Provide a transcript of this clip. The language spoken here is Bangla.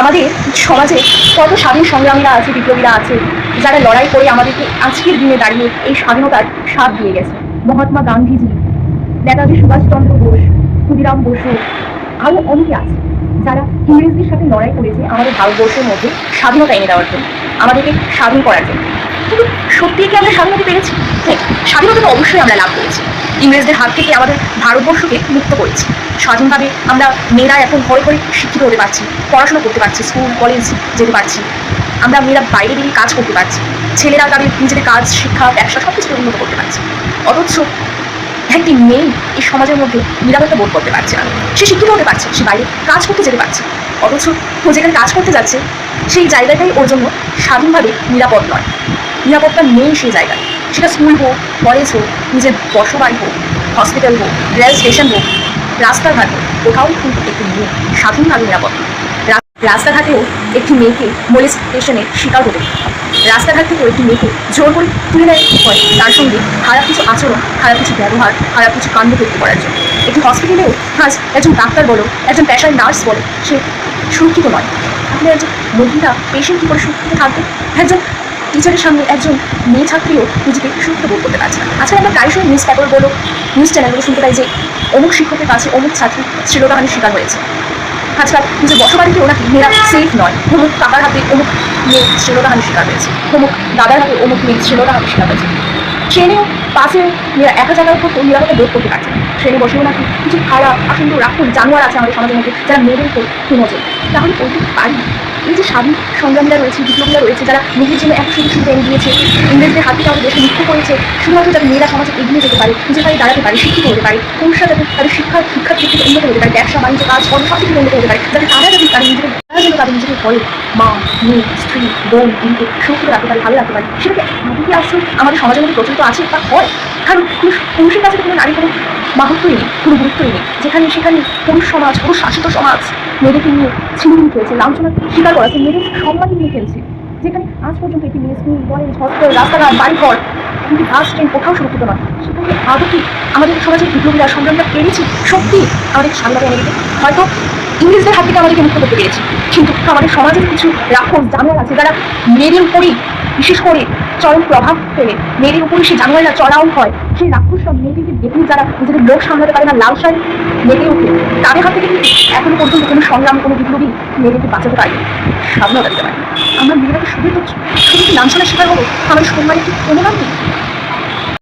আমাদের সমাজে কত স্বাধীন সংগ্রামীরা আছে, বিপ্লবীরা আছে, যারা লড়াই করে আমাদেরকে আজকের দিনে দাঁড়িয়ে এই স্বাধীনতার স্বাদ দিয়ে গেছে। মহাত্মা গান্ধীজি, নেতাজি সুভাষচন্দ্র বোস, ক্ষুদিরাম বসু, আরও অনেকে আছে, যারা ইংরেজদের সাথে লড়াই করেছে আমাদের ভারতবর্ষের মধ্যে স্বাধীনতা এনে দেওয়ার জন্য, আমাদেরকে স্বাধীন করার জন্য। কিন্তু সত্যিই কি আমরা স্বাধীনতা পেরেছি হ্যাঁ স্বাধীনতা তো অবশ্যই আমরা লাভ করেছি। ইংরেজদের হাত থেকে আমাদের ভারতবর্ষকে মুক্ত করেছি। স্বাধীনভাবে আমরা মেয়েরা এখন ঘরে ঘরে শিক্ষিত হতে পারছি, পড়াশোনা করতে পারছি স্কুল কলেজ যেতে পারছি। আমরা মেয়েরা বাইরে বেরিয়ে কাজ করতে পারছি, ছেলেরা তাদের নিজেদের কাজ, শিক্ষা, ব্যবসা সব কিছু উন্নত করতে পারছে। অথচ একটি মেয়ে এই সমাজের মধ্যে নিরাপত্তা বোধ করতে পারছে না। সে শিক্ষিত হতে পারছে, সে বাইরে কাজ করতে যেতে পারছে। অথচ ও যেখানে কাজ করতে যাচ্ছে, সেই জায়গাটাই ওর জন্য স্বাধীনভাবে নিরাপদ নয়। নিরাপত্তা নেই সেই জায়গায়। সেটা স্কুল হোক কলেজ হোক, নিজের বসবাড়ি হোক হসপিটাল হোক রেল স্টেশন হোক, রাস্তাঘাট কোথাও কিন্তু একটি মেয়ে স্বাধীনভাবে নিরাপদ। রাস্তাঘাটেও একটি মেয়েকে মোলেস্টেশনের শিকার হতে রাস্তাঘাট থেকেও একটি মেয়েকে জোর করে তুলে নেয় হয় তার সঙ্গে খারাপ কিছু আচরণ, খারাপ কিছু ব্যবহার, খারাপ কিছু কাণ্ড করতে করার জন্য। একটি হসপিটালেও আজ একজন ডাক্তার বলো, একজন পেশার নার্স বলো, সে সুরক্ষিত নয়। আপনি একজন মহিলা পেশেন্ট কী করে সুরক্ষিত থাকবে? একজন টিচারের সামনে একজন মেয়ে ছাত্রীও নিজেকে সুরক্ষিত বোধ করতে পারছে না। আজকাল আমরা প্রায়শই নিউজ পেপার বলো নিউজ চ্যানেলগুলো শুনতে পাই যে অমুক শিক্ষকের কাছে অমুক ছাত্রী শ্লীলতাহানির শিকার হয়েছে। আজকাল নিজের বসবাড়িতেও নাকি মেয়েরা সেফ নয়। অমুক কাকার হাতে অমুক মেয়ে শ্লীলতাহানির শিকার হয়েছে। অমুক দাদার হাতে অমুক মেয়ে শ্লীলতাহানির শিকার হয়েছে। ট্রেনেও মেয়েরা একা জায়গার উপর নিরাপত্তা বোধ করতে পারছে না। ট্রেনে বসেও নাকি কিছু খারাপ, আসন্ন রাখুন জানোয়ার আছে আমাদের সমাজের মধ্যে, যারা মেয়েদের উপর নজর তাহলে ওইটি পারি এই যে স্বাধীন সংগ্রামীরা রয়েছে, বিপ্লবীরা রয়েছে, যারা নিজের জন্য এক সুযোগ এনে দিয়েছে ইংরেজদের হাতে তাদের দেশে মুক্ত করেছে, শুধুমাত্র যাতে মেয়েরা সমাজে এগিয়ে যেতে পারে নিজের পায়ে দাঁড়াতে পারে, শিক্ষিত হতে পারে, পুরুষরা যাতে তাদের শিক্ষা, শিক্ষার দিক থেকে উন্নত হতে পারে, ব্যবসা, বাণিজ্য, কাজ, কর্ম, সব কিছু উন্নত হতে পারে, যাতে তারা যদি তাদের নিজেদের, তারা যেন তাদের নিজেদের ঘরে মা, মেয়ে, স্ত্রী, বোন দিদিকে সুরক্ষিত রাখতে পারে, ভালো রাখতে পারে, সেটাকে আমাদের কি আসলে আমাদের সমাজের মধ্যে প্রচলিত আছে বা হয়। কারণ পুরুষ, পুরুষের কাছে কোনো নারী কোনো মাহাত্মই নেই, কোনো গুরুত্বই নেই। যেখানে সেখানে পুরুষ সমাজ, পুরুষ শাসিত সমাজ মেয়েদেরকে নিয়ে ছিনিয়ে ফেলছে লাঞ্ছনা স্বীকার করাচ্ছে মেয়েদের সম্মান নিয়ে খেলছে। যেখানে আজ পর্যন্ত একটি মেয়ে স্কুল, কলেজ, হসপিটাল, রাস্তাঘাট, বাড়িঘর, কিন্তু বাস, ট্রেন কোথাও সুরক্ষিত নয়। সেখানে আদৌ কি আমাদের সমাজের বিপ্লবীরা সংগ্রামটা পেরেছি? সত্যি আমাদের এনে দিতে হয়তো ইংরেজদের হাত থেকে আমাদেরকে মুক্ত করতে পেরেছি। কিন্তু আমাদের সমাজের কিছু রাক্ষস জানোয়ার আছে, যারা মেয়েদের উপরেই বিশেষ করে চরম প্রভাব ফেলে। মেয়েদের উপরে সে জানোয়াররা চড়াও হয়। সেই রাক্ষস সব মেয়েদেরকে দেখে যারা নিজেদের লোক সামলাতে পারে না, লাল শাড়ি মেতে উঠে তাদের হাত থেকে এখনও পর্যন্ত কোনো সংগ্রাম, কোনো বিপ্লবী মেয়েদেরকে বাঁচাতে পারে স্বাধীনতা দিতে পারে আমরা মেয়েরাকে শুধু শুধু কি লাঞ্ছনের শিকার হব? আমাদের সম্মানের কি কোনো নাম নেই?